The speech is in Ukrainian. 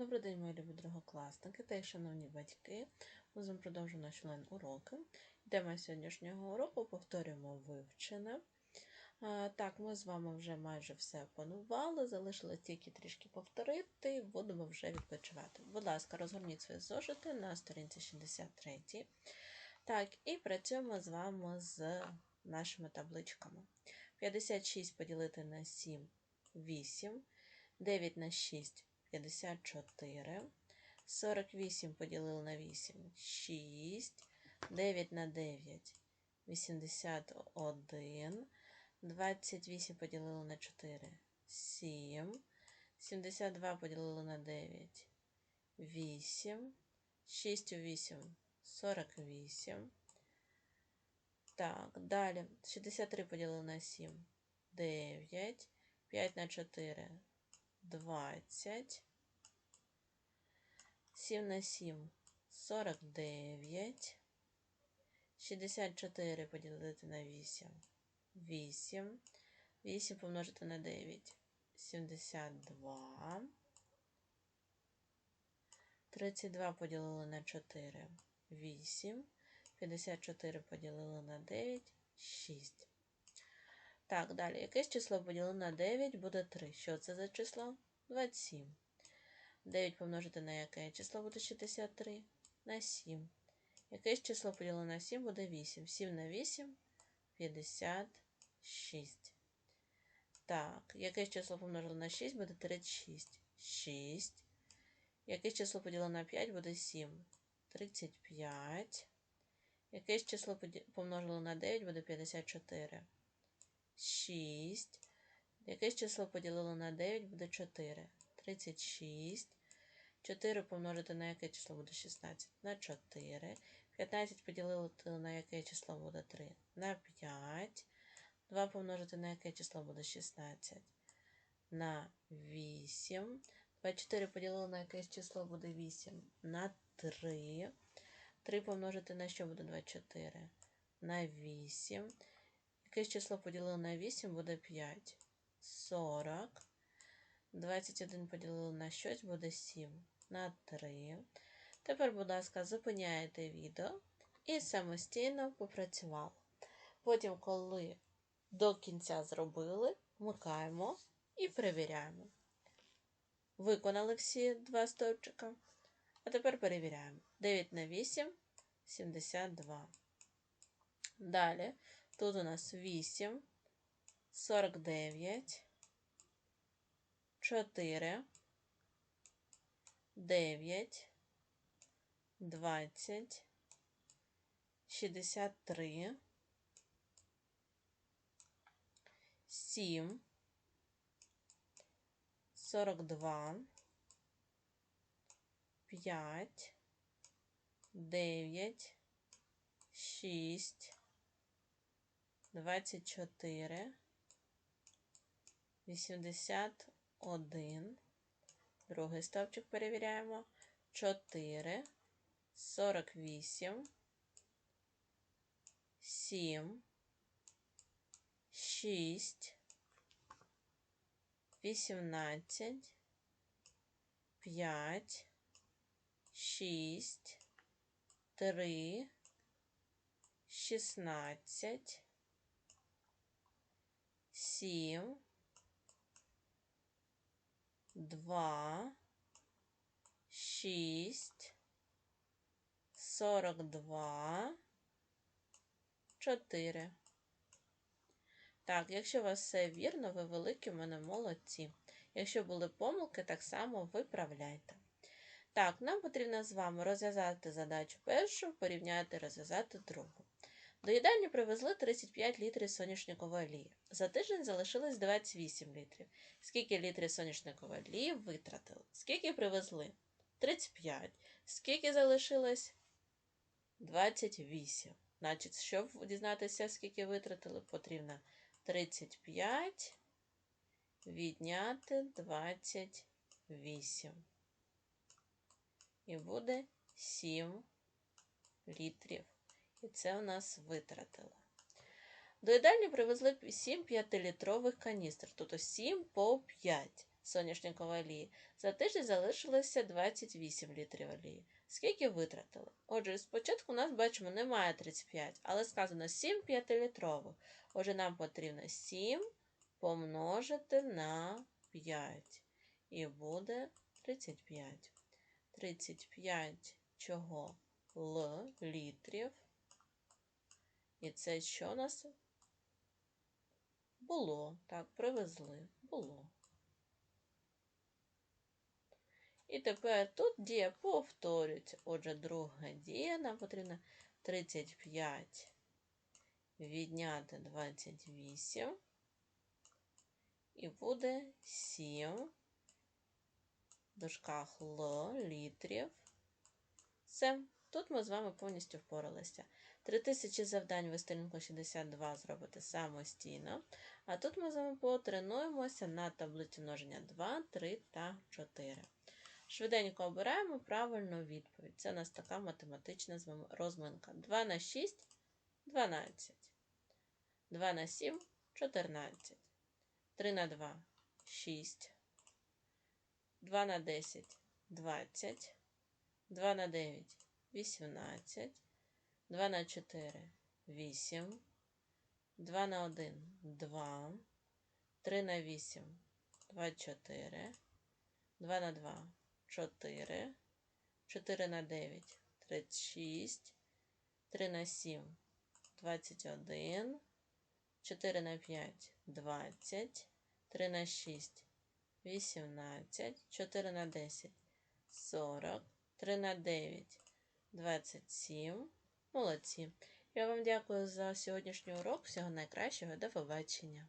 Добрий день, мої любі другокласники та й шановні батьки. Ми з вами продовжуємо наші онлайн-уроки. Тема сьогоднішнього уроку повторюємо вивчене. Так, ми з вами вже майже все опанували, залишилось тільки трішки повторити, і будемо вже відпочивати. Будь ласка, розгорніть свої зошити на сторінці 63. Так, і працюємо з вами з нашими табличками. 56 поділити на 7 8, 9 на 6 54, 48 поділили на 8 6, 9 на 9 81, 28 поділили на 4 7, 72 поділили на 9 8, 6 у 8 48. Так, далі. 63 поділили на 7 9, 5 на 4 20, 7 на 7 49, 64 поділити на 8 8, 8 помножити на 9 72, 32 поділили на 4 8, 54 поділили на 9 6. Так, далі. Якесь число поділено на 9 буде 3. Що це за число? 27. 9 помножити на яке число буде 63? На 7. Якесь число поділено на 7 буде 8. 7 на 8 56. Так, якесь число помножено на 6 буде 36. 6. Якесь число поділено на 5 буде 7. 35. Якесь число помножено на 9 буде 54. 6. Якесь число поділило на 9 буде 4. 36. 4 помножити на яке число буде 16? На 4. 15 поділити на яке число буде 3? На 5. 2 помножити на яке число буде 16? На 8. 24 поділили на якесь число буде 8? На 3. 3 помножити на що буде 24? На 8. Якесь число поділили на 8 буде 5. 40. 21 поділили на щось буде 7. На 3. Тепер, будь ласка, зупиняєте відео і самостійно попрацювали. Потім, коли до кінця зробили, вмикаємо і перевіряємо. Виконали всі два стовпчика. А тепер перевіряємо. 9 на 8 72. Далі. Тут у нас 8, 49, 4, 9, 20, 63, 7, 42, 5, 9, 6, 24, 81. Другий стовпчик перевіряємо. 4, 48, 7, 6, 18, 5, 6, 3, 16, сім, два, шість, сорок два, чотири. Так, якщо у вас все вірно, ви великі в мене молодці. Якщо були помилки, так само виправляйте. Так, нам потрібно з вами розв'язати задачу першу, порівняти розв'язати другу. До їдальні привезли 35 літрів соняшникової олії. За тиждень залишилось 28 літрів. Скільки літрів соняшникової олії витратили? Скільки привезли? 35. Скільки залишилось? 28. Значить, щоб дізнатися, скільки витратили, потрібно 35 відняти 28. І буде 7 літрів. І це у нас витратили. До їдальні привезли 7 5-літрових каністр, тобто 7 по 5. соняшникової олії. За тиждень залишилося 28 літрів олії. Скільки витратили? Отже, спочатку у нас, бачимо, немає 35, але сказано 7 5-літрових. Отже, нам потрібно 7 помножити на 5. І буде 35. 35 чого? Л літрів. І це що у нас? Було. Так, привезли. Було. І тепер тут дія повторюється. Отже, друга дія нам потрібно 35 відняти 28. І буде 7 в дужках Л літрів. Все. Тут ми з вами повністю впоралися. 3000 завдань ви сторінку 62 зробите самостійно. А тут ми з вами потренуємося на таблицю множення 2, 3 та 4. Швиденько обираємо правильну відповідь. Це у нас така математична з вами розминка. 2 на 6 12. 2 на 7 14. 3 на 2 6. 2 на 10 20. 2 на 9 18. 2 на 4 8. 2 на 1 2. 3 на 8 24. 2 на 2 4. 4 на 9 36. 3 на 7 21. 4 на 5 20. 3 на 6 18. 4 на 10 40. 3 на 9 27. Молодці. Я вам дякую за сьогоднішній урок. Всього найкращого. До побачення.